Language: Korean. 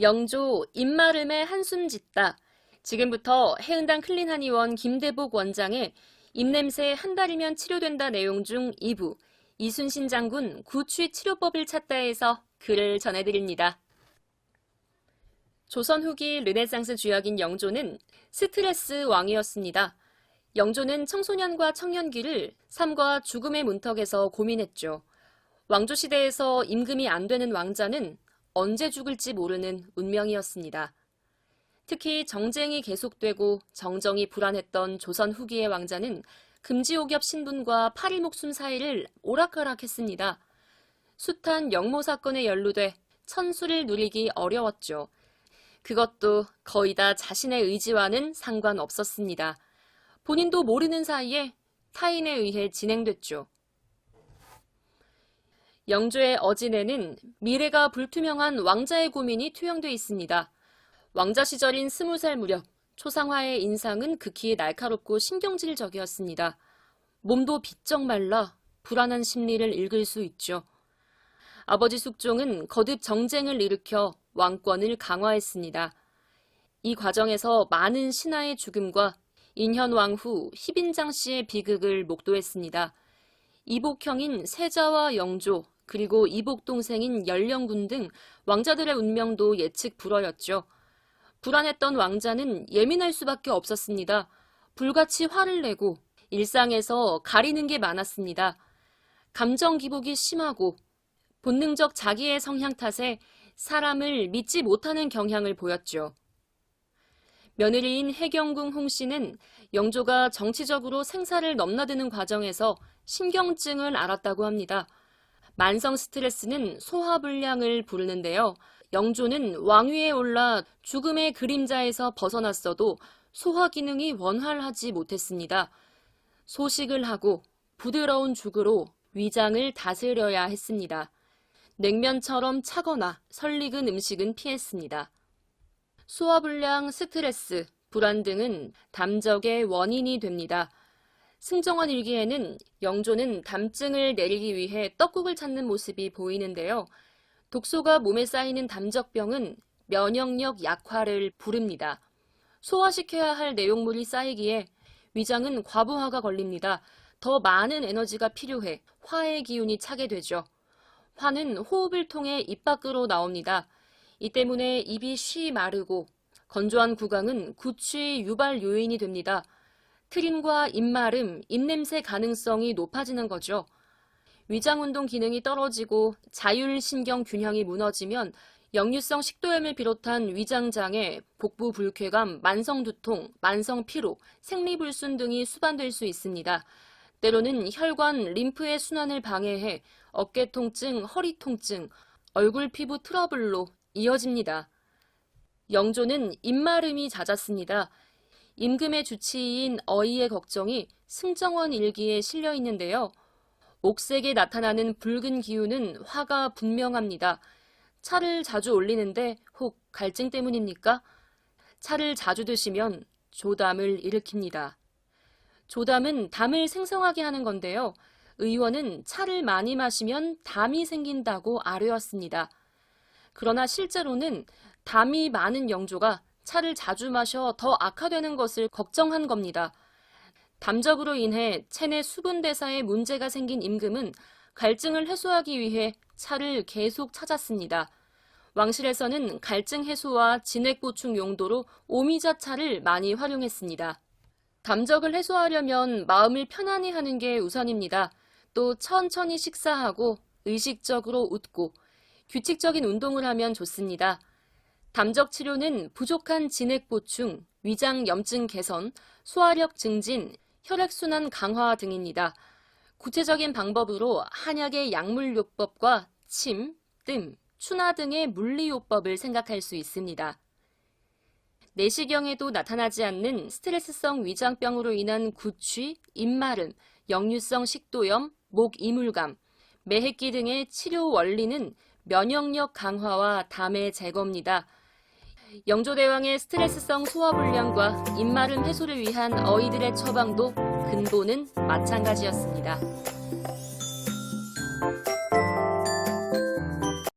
영조 입마름에 한숨 짓다. 지금부터 해운당 클린한의원 김대복 원장의 입냄새 한 달이면 치료된다 내용 중 2부 이순신 장군 구취 치료법을 찾다에서 글을 전해드립니다. 조선 후기 르네상스 주역인 영조는 스트레스 왕이었습니다. 영조는 청소년과 청년기를 삶과 죽음의 문턱에서 고민했죠. 왕조 시대에서 임금이 안 되는 왕자는 언제 죽을지 모르는 운명이었습니다. 특히 정쟁이 계속되고 정정이 불안했던 조선 후기의 왕자는 금지옥엽 신분과 파리 목숨 사이를 오락가락했습니다. 숱한 영모 사건에 연루돼 천수를 누리기 어려웠죠. 그것도 거의 다 자신의 의지와는 상관없었습니다. 본인도 모르는 사이에 타인에 의해 진행됐죠. 영조의 어진에는 미래가 불투명한 왕자의 고민이 투영돼 있습니다. 왕자 시절인 스무 살 무렵 초상화의 인상은 극히 날카롭고 신경질적이었습니다. 몸도 비쩍 말라 불안한 심리를 읽을 수 있죠. 아버지 숙종은 거듭 정쟁을 일으켜 왕권을 강화했습니다. 이 과정에서 많은 신하의 죽음과 인현왕 후 희빈장 씨의 비극을 목도했습니다. 이복형인 세자와 영조, 그리고 이복 동생인 연령군 등 왕자들의 운명도 예측 불허였죠. 불안했던 왕자는 예민할 수밖에 없었습니다. 불같이 화를 내고 일상에서 가리는 게 많았습니다. 감정 기복이 심하고 본능적 자기의 성향 탓에 사람을 믿지 못하는 경향을 보였죠. 며느리인 해경궁 홍 씨는 영조가 정치적으로 생사를 넘나드는 과정에서 신경증을 앓았다고 합니다. 만성 스트레스는 소화불량을 부르는데요. 영조는 왕위에 올라 죽음의 그림자에서 벗어났어도 소화 기능이 원활하지 못했습니다. 소식을 하고 부드러운 죽으로 위장을 다스려야 했습니다. 냉면처럼 차거나 설익은 음식은 피했습니다. 소화불량, 스트레스, 불안 등은 담적의 원인이 됩니다. 승정원 일기에는 영조는 담증을 내리기 위해 떡국을 찾는 모습이 보이는데요. 독소가 몸에 쌓이는 담적병은 면역력 약화를 부릅니다. 소화시켜야 할 내용물이 쌓이기에 위장은 과부하가 걸립니다. 더 많은 에너지가 필요해 화의 기운이 차게 되죠. 화는 호흡을 통해 입 밖으로 나옵니다. 이 때문에 입이 쉬 마르고 건조한 구강은 구취 유발 요인이 됩니다. 트림과 입마름, 입냄새 가능성이 높아지는 거죠. 위장운동 기능이 떨어지고 자율신경 균형이 무너지면 역류성 식도염을 비롯한 위장장애, 복부 불쾌감, 만성 두통, 만성 피로, 생리불순 등이 수반될 수 있습니다. 때로는 혈관, 림프의 순환을 방해해 어깨 통증, 허리 통증, 얼굴 피부 트러블로 이어집니다. 영조는 입마름이 잦았습니다. 임금의 주치의인 어이의 걱정이 승정원 일기에 실려 있는데요. 옥색에 나타나는 붉은 기운은 화가 분명합니다. 차를 자주 올리는데 혹 갈증 때문입니까? 차를 자주 드시면 조담을 일으킵니다. 조담은 담을 생성하게 하는 건데요. 의원은 차를 많이 마시면 담이 생긴다고 아뢰었습니다. 그러나 실제로는 담이 많은 영조가 차를 자주 마셔 더 악화되는 것을 걱정한 겁니다. 담적으로 인해 체내 수분 대사에 문제가 생긴 임금은 갈증을 해소하기 위해 차를 계속 찾았습니다. 왕실에서는 갈증 해소와 진액 보충 용도로 오미자 차를 많이 활용했습니다. 담적을 해소하려면 마음을 편안히 하는 게 우선입니다. 또 천천히 식사하고 의식적으로 웃고 규칙적인 운동을 하면 좋습니다. 담적 치료는 부족한 진액 보충, 위장 염증 개선, 소화력 증진, 혈액순환 강화 등입니다. 구체적인 방법으로 한약의 약물요법과 침, 뜸, 추나 등의 물리요법을 생각할 수 있습니다. 내시경에도 나타나지 않는 스트레스성 위장병으로 인한 구취, 입마름, 역류성 식도염, 목 이물감, 매핵기 등의 치료 원리는 면역력 강화와 담의 제거입니다. 영조대왕의 스트레스성 소화불량과 입마름 해소를 위한 어이들의 처방도 근본은 마찬가지였습니다.